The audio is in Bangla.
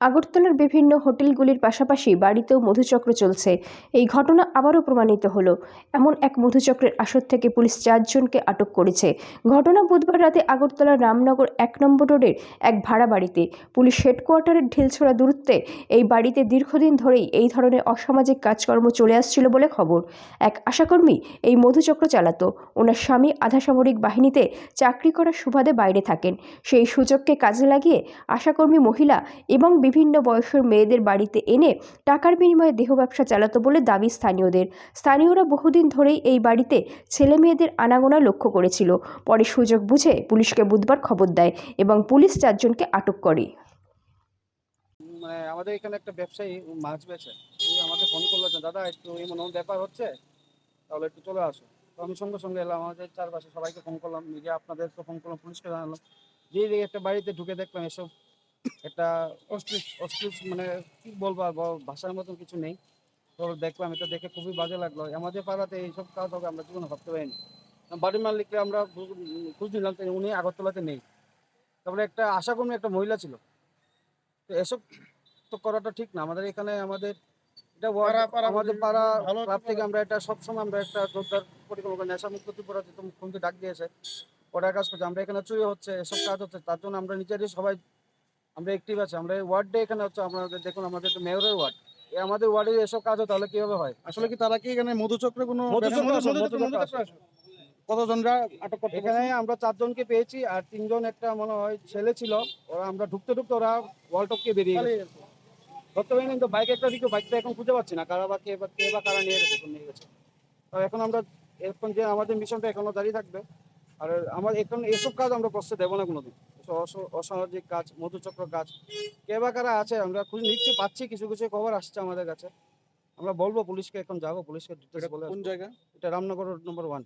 আগরতলার বিভিন্ন হোটেলগুলির পাশাপাশি বাড়িতেও মধুচক্র চলছে। এই ঘটনা আবারও প্রমাণিত হলো। এমন এক মধুচক্রের আসর থেকে পুলিশ চারজনকে আটক করেছে। ঘটনা বুধবার রাতে আগরতলার রামনগর এক নম্বর রোডের এক ভাড়া বাড়িতে। পুলিশ হেডকোয়ার্টারের ঢিলছোড়া দূরত্বে এই বাড়িতে দীর্ঘদিন ধরেই এই ধরনের অসামাজিক কাজকর্ম চলে আসছিল বলে খবর। এক আশাকর্মী এই মধুচক্র চালাতো। ওনার স্বামী আধাসামরিক বাহিনীতে চাকরি করার সুবাদে বাইরে থাকেন। সেই সুযোগকে কাজে লাগিয়ে আশাকর্মী মহিলা এবং বিভিন্ন বয়সের মেয়েদের বাড়িতে এনে টাকার বিনিময়ে দেহ ব্যবসা চালাতো বলে দাবি স্থানীয়দের। স্থানীয়রা বহুদিন ধরেই এই বাড়িতে ছেলে মেয়েদের আনাগোনা লক্ষ্য করেছিল। পরে সুযোগ বুঝে পুলিশকে বুধবার খবর দেয় এবং পুলিশ চারজনকে আটক করে। মানে আমাদের এখানে একটা ব্যবসায়ী মাছ বেচে আমাকে ফোন করল যে, দাদা, একটু এমন ব্যাপার হচ্ছে, তাহলে একটু চলে আসো। তো আমি সঙ্গে সঙ্গে এলাম, আমাদের চারপাশে সবাইকে ফোন করলাম মিডিয়া আপনাদেরকে ফোন করলাম, পুলিশকে জানালাম। যে একটা বাড়িতে ঢুকে দেখলাম, এসব একটা অশ্লীল অশ্লীল মানে কি বলব ভাষার মতন কিছু নেই। তো দেখলাম এটা দেখে খুবই বাজে লাগল। আমাদের পাড়াতে এইসব কাজ হবে আমরা জীবনে ভাবতে পারিনি। বাড়ির মালিককে আমরা খোঁজ- নিলাম উনি আগরতলাতে নেই। তারপরে একটা আশাকর্মী একটা মহিলা ছিল। তো এসব তো করাটা ঠিক না। আমাদের এখানে আমাদের এটা আমাদের পাড়া ক্লাব থেকে আমরা এটা সবসময় আমরা একটা জোরদার পরিকল্পনা নেশা মুক্ত ত্রিপুরা মুখ্যমন্ত্রী ডাক দিয়েছে ওটার কাজ করছে। আমরা এখানে চুরি হচ্ছে এসব কাজ হচ্ছে। তার জন্য আমরা নিজেরই সবাই আমরা অ্যাক্টিভ আছি আমরা ওয়ার্ডে এখানে হচ্ছে আমাদের দেখুন আমাদের তো মেয়রের ওয়ার্ড আমাদের ওয়ার্ডে এসব কাজ হয় তাহলে কীভাবে হয়? আসলে কি তারা কি এখানে মধুচক্রে কোনো? কতজনরা আটক করতে এখানে আমরা চারজনকে পেয়েছি আর তিনজন একটা মনে হয় ছেলে ছিল ওরা আমরা ঢুকতে ঢুকতে ওরা ওয়াল টপকে বেরিয়ে গেছে? ধরতে পারিনি কিন্তু বাইক একটা দিকে বাইকটা এখন খুঁজে পাচ্ছি না কারা বা কে বা কে বা কারা নিয়ে গেছে নিয়ে গেছে। তো এখন আমরা এখন যে আমাদের মিশনটা এখনও দাঁড়িয়ে থাকবে আর আমার এখন এসব কাজ আমরা করতে দেবো না কোনোদিন। অসামাজিক কাজ মধুচক্র কাজ। কে বা কারা আছে আমরা খুঁজে নিচ্ছি পাচ্ছি কিছু কিছু খবর আসছে আমাদের কাছে। আমরা বলব পুলিশকে এখন যাব পুলিশকে ডিটেলস বলে কোন জায়গা? এটা রামনগর নম্বর ওয়ান